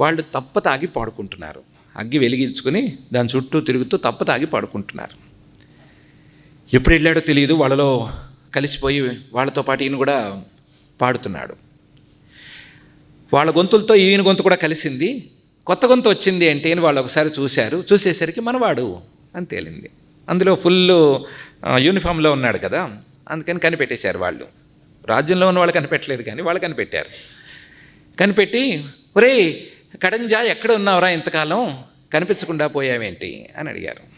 వాళ్ళు తప్ప తాగి పాడుకుంటున్నారు. అగ్గి వెలిగించుకొని దాని చుట్టూ తిరుగుతూ తప్ప తాగి పాడుకుంటున్నారు. ఎప్పుడు వెళ్ళాడో తెలియదు వాళ్ళలో కలిసిపోయి వాళ్ళతో పాటు ఈయన కూడా పాడుతున్నాడు. వాళ్ళ గొంతులతో ఈయన గొంతు కూడా కలిసింది. కొత్త గొంతు వచ్చింది అంటే అని వాళ్ళు ఒకసారి చూశారు. చూసేసరికి మనవాడు అని తేలింది. అందులో ఫుల్ యూనిఫామ్లో ఉన్నాడు కదా అందుకని కనిపెట్టేశారు వాళ్ళు. రాజ్యంలో ఉన్న వాళ్ళు కనిపెట్టలేదు కానీ వాళ్ళు కనిపెట్టారు. కనిపెట్టి ఒరే కడంజా ఎక్కడ ఉన్నావురా ఇంతకాలం? కనిపించకుండా పోయావేంటి? అని అడిగారు.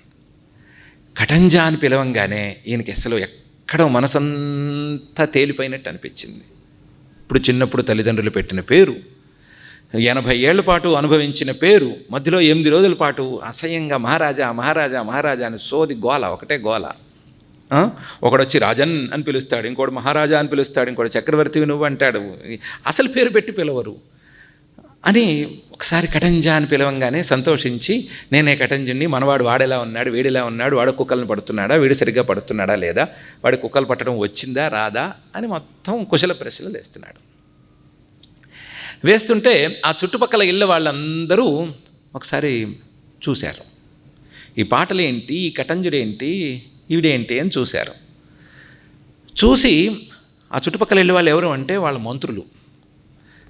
కటంజా అని పిలవంగానే ఈయనకి అసలు ఎక్కడో మనసంతా తేలిపోయినట్టు అనిపించింది. ఇప్పుడు చిన్నప్పుడు తల్లిదండ్రులు పెట్టిన పేరు ఎనభై ఏళ్ళ పాటు అనుభవించిన పేరు మధ్యలో ఎనిమిది రోజుల పాటు అసహ్యంగా మహారాజా మహారాజా మహారాజా అని సోది గోల ఒకటే గోల. ఒకడొచ్చి రాజన్ అని పిలుస్తాడు ఇంకోటి మహారాజా అని పిలుస్తాడు ఇంకోటి చక్రవర్తి నువ్వు అంటాడు. అసలు పేరు పెట్టి పిలవరు. అని ఒకసారి కటంజా అని పిలవంగానే సంతోషించి నేనే కటంజుని మనవాడు వాడెలా ఉన్నాడు వీడెలా ఉన్నాడు వాడు కుక్కలను పడుతున్నాడా వీడు సరిగ్గా పడుతున్నాడా లేదా వాడి కుక్కలు పట్టడం వచ్చిందా రాదా? అని మొత్తం కుశల ప్రశ్నలు వేస్తున్నాడు. వేస్తుంటే ఆ చుట్టుపక్కల ఇళ్ళ వాళ్ళందరూ ఒకసారి చూశారు. ఈ పాటలేంటి ఈ కటంజుడేంటి ఈవిడేంటి అని చూశారు. చూసి ఆ చుట్టుపక్కల ఇళ్ళ వాళ్ళు ఎవరు అంటే వాళ్ళ మంత్రులు.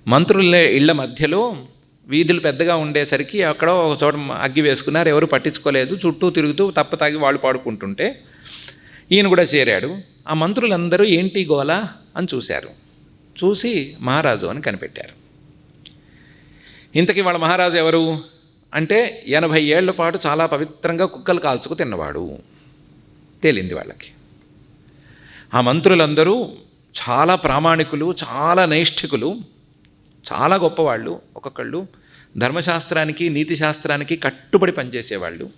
మంత్రుల ఇళ్ళ మధ్యలో వీధులు పెద్దగా ఉండేసరికి అక్కడ ఒక చోట అగ్గి వేసుకున్నారు ఎవరు పట్టించుకోలేదు. చుట్టూ తిరుగుతూ తప్ప తాగి వాళ్ళు పాడుకుంటుంటే ఈయన కూడా చేరాడు. ఆ మంత్రులందరూ ఏంటి గోల అని చూశారు. చూసి మహారాజు అని కనిపెట్టారు. ఇంతకీ వాళ్ళ మహారాజు ఎవరు? అంటే ఎనభై ఏళ్ళ పాటు చాలా పవిత్రంగా కుక్కలు కాల్చుకు తిన్నవాడు తేలింది వాళ్ళకి. ఆ మంత్రులందరూ చాలా ప్రామాణికులు చాలా నైష్ఠికులు. చాలా గొప్పవాళ్ళు ఒక్కొక్కళ్ళు. ధర్మశాస్త్రానికి నీతి శాస్త్రానికి కట్టుబడి పనిచేసేవాళ్ళు.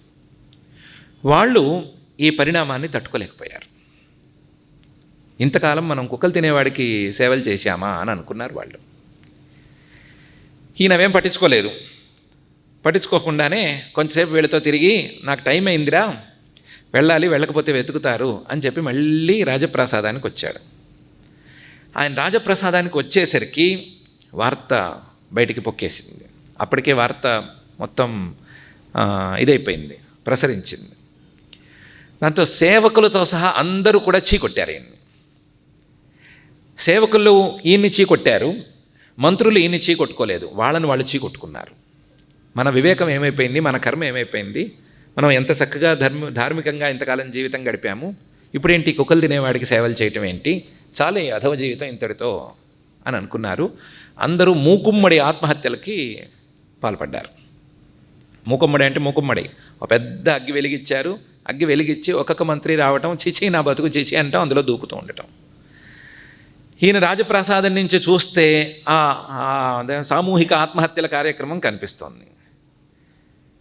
వాళ్ళు ఈ పరిణామాన్ని తట్టుకోలేకపోయారు. ఇంతకాలం మనం కుక్కలు తినేవాడికి సేవలు చేశామా అని అనుకున్నారు వాళ్ళు. ఈయనవేం పట్టించుకోలేదు. పట్టించుకోకుండానే కొంతసేపు వీళ్ళతో తిరిగి నాకు టైం అయిందిరా వెళ్ళాలి వెళ్ళకపోతే వెతుకుతారు అని చెప్పి మళ్ళీ రాజప్రసాదానికి వచ్చాడు. ఆయన రాజప్రసాదానికి వచ్చేసరికి వార్త బయటికి పొక్కేసింది. అప్పటికే వార్త మొత్తం ఇదైపోయింది ప్రసరించింది. దాంతో సేవకులతో సహా అందరూ కూడా చీకొట్టారు ఈయన్ని. సేవకులు ఈయన్ని చీకొట్టారు మంత్రులు ఈయన్ని చీకొట్టుకోలేదు వాళ్ళని వాళ్ళు చీకొట్టుకున్నారు. మన వివేకం ఏమైపోయింది మన కర్మ ఏమైపోయింది మనం ఎంత చక్కగా ధర్మ ధార్మికంగా ఇంతకాలం జీవితం గడిపాము ఇప్పుడేంటి కుక్కలు తినేవాడికి సేవలు చేయటం ఏంటి చాలే అధవ జీవితం ఇంతటితో అని అనుకున్నారు. అందరూ మూకుమ్మడి ఆత్మహత్యలకి పాల్పడ్డారు. మూకుమ్మడి అంటే మూకుమ్మడి. ఒక పెద్ద అగ్గి వెలిగిచ్చారు. అగ్గి వెలిగిచ్చి ఒక్కొక్క మంత్రి రావటం చిచి నా బతుకు చిచి అంటాం అందులో దూకుతూ ఉండటం. ఈయన రాజప్రసాదం నుంచి చూస్తే ఆ సామూహిక ఆత్మహత్యల కార్యక్రమం కనిపిస్తోంది.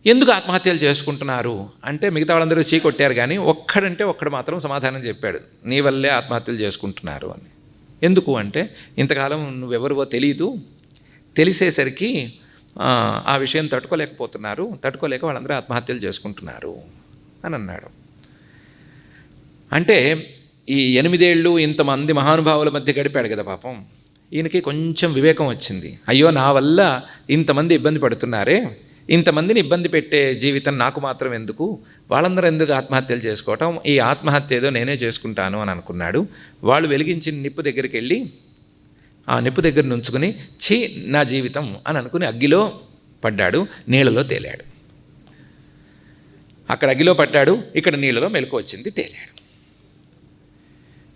ఎందుకు ఆత్మహత్యలు చేసుకుంటున్నారు? అంటే మిగతా వాళ్ళందరూ చీకొట్టారు కానీ ఒక్కడంటే ఒక్కడు మాత్రం సమాధానం చెప్పాడు. నీ వల్లే ఆత్మహత్యలు చేసుకుంటున్నారు అని. ఎందుకు అంటే ఇంతకాలం నువ్వెవరివో తెలియదు తెలిసేసరికి ఆ విషయం తట్టుకోలేకపోతున్నారు తట్టుకోలేక వాళ్ళందరూ ఆత్మహత్యలు చేసుకుంటున్నారు అని అన్నాడు. అంటే ఈ ఎనిమిదేళ్ళు ఇంతమంది మహానుభావుల మధ్య గడిపాడు కదా పాపం. ఈయనకి కొంచెం వివేకం వచ్చింది. అయ్యో నా వల్ల ఇంతమంది ఇబ్బంది పడుతున్నారే ఇంతమందిని ఇబ్బంది పెట్టే జీవితం నాకు మాత్రం ఎందుకు? వాళ్ళందరూ ఎందుకు ఆత్మహత్యలు చేసుకోవటం? ఈ ఆత్మహత్య ఏదో నేనే చేసుకుంటాను అని అనుకున్నాడు. వాళ్ళు వెలిగించిన నిప్పు దగ్గరికి వెళ్ళి ఆ నిప్పు దగ్గర నుంచుకుని ఛీ నా జీవితం అని అనుకుని అగ్గిలో పడ్డాడు నీళ్ళలో తేలాడు. అక్కడ అగ్గిలో పడ్డాడు ఇక్కడ నీళ్ళలో మెలకు వచ్చింది తేలాడు.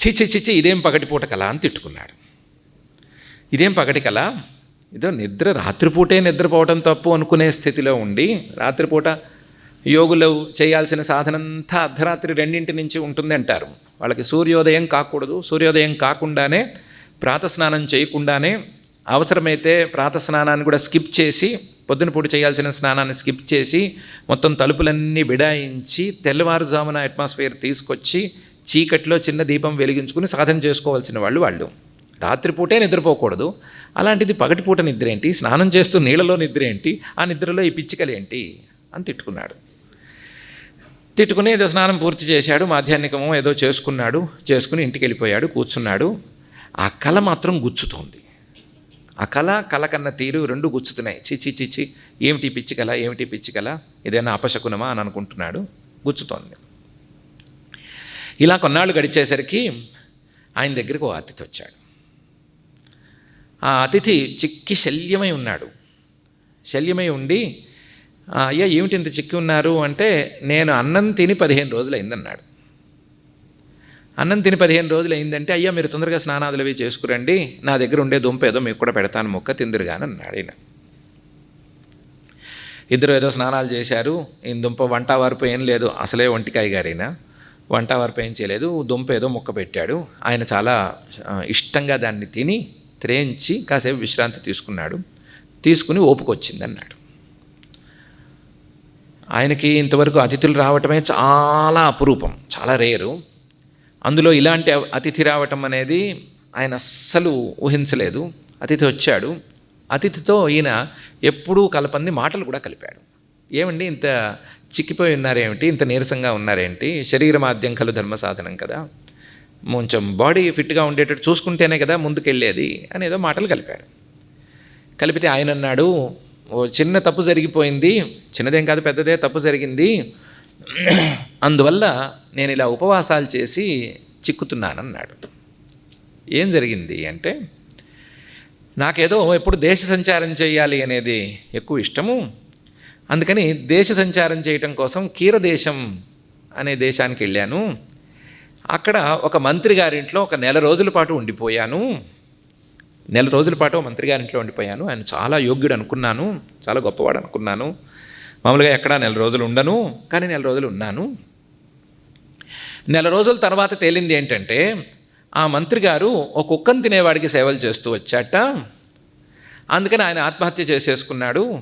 చిచి చిచి ఇదేం పగటిపూట కళ అని తిట్టుకున్నాడు. ఇదేం పగటి కళ? ఏదో నిద్ర రాత్రిపూటే నిద్రపోవటం తప్పు అనుకునే స్థితిలో ఉండి రాత్రిపూట యోగులు చేయాల్సిన సాధనంతా అర్ధరాత్రి రెండింటి నుంచి ఉంటుంది అంటారు వాళ్ళకి సూర్యోదయం కాకూడదు. సూర్యోదయం కాకుండానే ప్రాతస్నానం చేయకుండానే అవసరమైతే ప్రాతస్నానాన్ని కూడా స్కిప్ చేసి పొద్దునపూట చేయాల్సిన స్నానాన్ని స్కిప్ చేసి మొత్తం తలుపులన్నీ బిడాయించి తెల్లవారుజామున అట్మాస్ఫియర్ తీసుకొచ్చి చీకట్లో చిన్న దీపం వెలిగించుకుని సాధన చేసుకోవాల్సిన వాళ్ళు వాళ్ళు. రాత్రిపూటే నిద్రపోకూడదు. అలాంటిది పగటిపూట నిద్ర ఏంటి స్నానం చేస్తూ నీళ్ళలో నిద్ర ఏంటి ఆ నిద్రలో ఈ పిచ్చికలేంటి? అని తిట్టుకున్నాడు. తిట్టుకుని ఏదో స్నానం పూర్తి చేశాడు మాధ్యాహ్నికమో ఏదో చేసుకున్నాడు చేసుకుని ఇంటికి వెళ్ళిపోయాడు కూర్చున్నాడు. ఆ కళ మాత్రం గుచ్చుతోంది. ఆ కళ కళ కన్న తీరు రెండు గుచ్చుతున్నాయి. చిచి చిచి ఏమిటి పిచ్చి కళ? ఏమిటి పిచ్చి కళ? అపశకునమా అని అనుకుంటున్నాడు. గుచ్చుతోంది. ఇలా కొన్నాళ్ళు గడిచేసరికి ఆయన దగ్గరికి ఓ అతిథి వచ్చాడు. ఆ అతిథి చిక్కి శల్యమై ఉన్నాడు. శల్యమై ఉండి అయ్యా ఏమిటి ఇంత చిక్కి ఉన్నారు? అంటే నేను అన్నం తిని పదిహేను రోజులు అయిందన్నాడు అన్నం తిని పదిహేను రోజులు అయిందంటే అయ్యా మీరు తొందరగా స్నానాదులు అవి చేసుకురండి. నా దగ్గర ఉండే దుంప ఏదో మీకు కూడా పెడతాను మొక్క తిందిరుగాని అన్నాడు ఈయన. ఇద్దరు ఏదో స్నానాలు చేశారు. ఈ దుంప వంట వరపు ఏం లేదు. అసలే ఒంటికాయ గారైనా? వంట వరపు ఏం చేయలేదు. దుంప ఏదో మొక్క పెట్టాడు. ఆయన చాలా ఇష్టంగా దాన్ని తిని త్రేయించి కాసేపు విశ్రాంతి తీసుకున్నాడు. తీసుకుని ఓపుకొచ్చింది అన్నాడు ఆయనకి ఇంతవరకు అతిథులు రావటమే చాలా అపురూపం చాలా రేరు. అందులో ఇలాంటి అతిథి రావటం అనేది ఆయన అస్సలు ఊహించలేదు. అతిథి వచ్చాడు. అతిథితో ఈయన ఎప్పుడూ కలపంది మాటలు కూడా కలిపాడు. ఏమండి ఇంత చిక్కిపోయి ఉన్నారేమిటి? ఇంత నీరసంగా ఉన్నారేంటి? శరీర మాధ్యం కలు ధర్మ సాధనం కదా. కొంచెం బాడీ ఫిట్గా ఉండేటట్టు చూసుకుంటేనే కదా ముందుకెళ్ళేది అని ఏదో మాటలు కలిపాడు కలిపితే ఆయన అన్నాడు ఓ చిన్న తప్పు జరిగిపోయింది చిన్నదేం కాదు పెద్దదే తప్పు జరిగింది. అందువల్ల నేను ఇలా ఉపవాసాలు చేసి చిక్కుతున్నానన్నాడు. ఏం జరిగింది అంటే నాకేదో ఎప్పుడు దేశ సంచారం చేయాలి అనేది ఎక్కువ ఇష్టము. అందుకని దేశ సంచారం చేయటం కోసం కీరదేశం అనే దేశానికి వెళ్ళాను. అక్కడ ఒక మంత్రి గారింట్లో ఒక నెల రోజుల పాటు ఉండిపోయాను. నెల రోజుల పాటు మంత్రి గారింట్లో ఉండిపోయాను. ఆయన చాలా యోగ్యుడు అనుకున్నాను. చాలా గొప్పవాడు అనుకున్నాను. మామూలుగా ఎక్కడా నెల రోజులు ఉండను కానీ నెల రోజులు ఉన్నాను. నెల రోజుల తర్వాత తేలింది ఏంటంటే ఆ మంత్రి గారు ఒక కుక్కను తినేవాడికి సేవలు చేస్తూ వచ్చాట. అందుకని ఆయన ఆత్మహత్య చేసేసుకున్నాడు.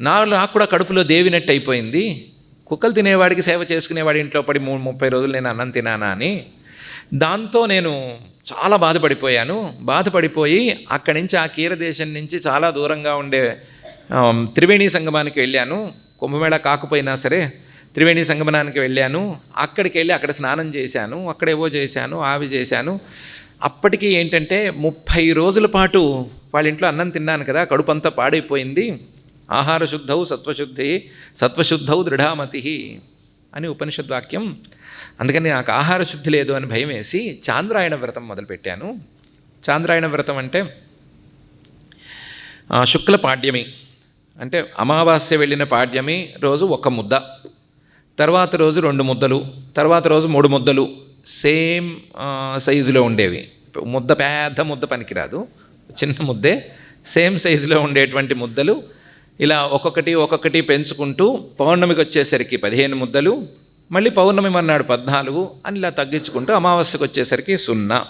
నా నాకు కూడా కడుపులో దేవినట్టు అయిపోయింది. కుక్కలు తినేవాడికి సేవ చేసుకునేవాడి ఇంట్లో పడి మూడు ముప్పై రోజులు నేను అన్నం తినానా అని దాంతో నేను చాలా బాధపడిపోయాను. బాధపడిపోయి అక్కడి నుంచి ఆ కీరదేశం నుంచి చాలా దూరంగా ఉండే త్రివేణి సంగమానికి వెళ్ళాను. కుంభమేళ కాకపోయినా సరే త్రివేణి సంగమనానికి వెళ్ళాను. అక్కడికి వెళ్ళి అక్కడ స్నానం చేశాను. అక్కడేవో చేశాను ఆవి చేశాను. అప్పటికి ఏంటంటే ముప్పై రోజుల పాటు వాళ్ళ ఇంట్లో అన్నం తిన్నాను కదా కడుపు అంతా పాడైపోయింది. ఆహార శుద్ధౌ సత్వశుద్ధి సత్వశుద్ధౌ దృఢామతి అని ఉపనిషద్వాక్యం. అందుకని నాకు ఆహార శుద్ధి లేదు అని భయం వేసి చాంద్రాయణ వ్రతం మొదలుపెట్టాను. చాంద్రాయణ వ్రతం అంటే శుక్ల పాడ్యమి. అంటే అమావాస్య వెళ్ళిన పాడ్యమి రోజు ఒక ముద్ద. తర్వాత రోజు రెండు ముద్దలు తర్వాత రోజు మూడు ముద్దలు. సేమ్ సైజులో ఉండేవి. ముద్ద పెద్ద ముద్ద పనికిరాదు. చిన్న ముద్దే. సేమ్ సైజులో ఉండేటువంటి ముద్దలు. ఇలా ఒక్కొక్కటి ఒక్కొక్కటి పెంచుకుంటూ పౌర్ణమికి వచ్చేసరికి పదిహేను ముద్దలు మళ్ళీ పౌర్ణమి అన్నాడు పద్నాలుగు అని ఇలా తగ్గించుకుంటూ అమావాస్యకు వచ్చేసరికి సున్నా.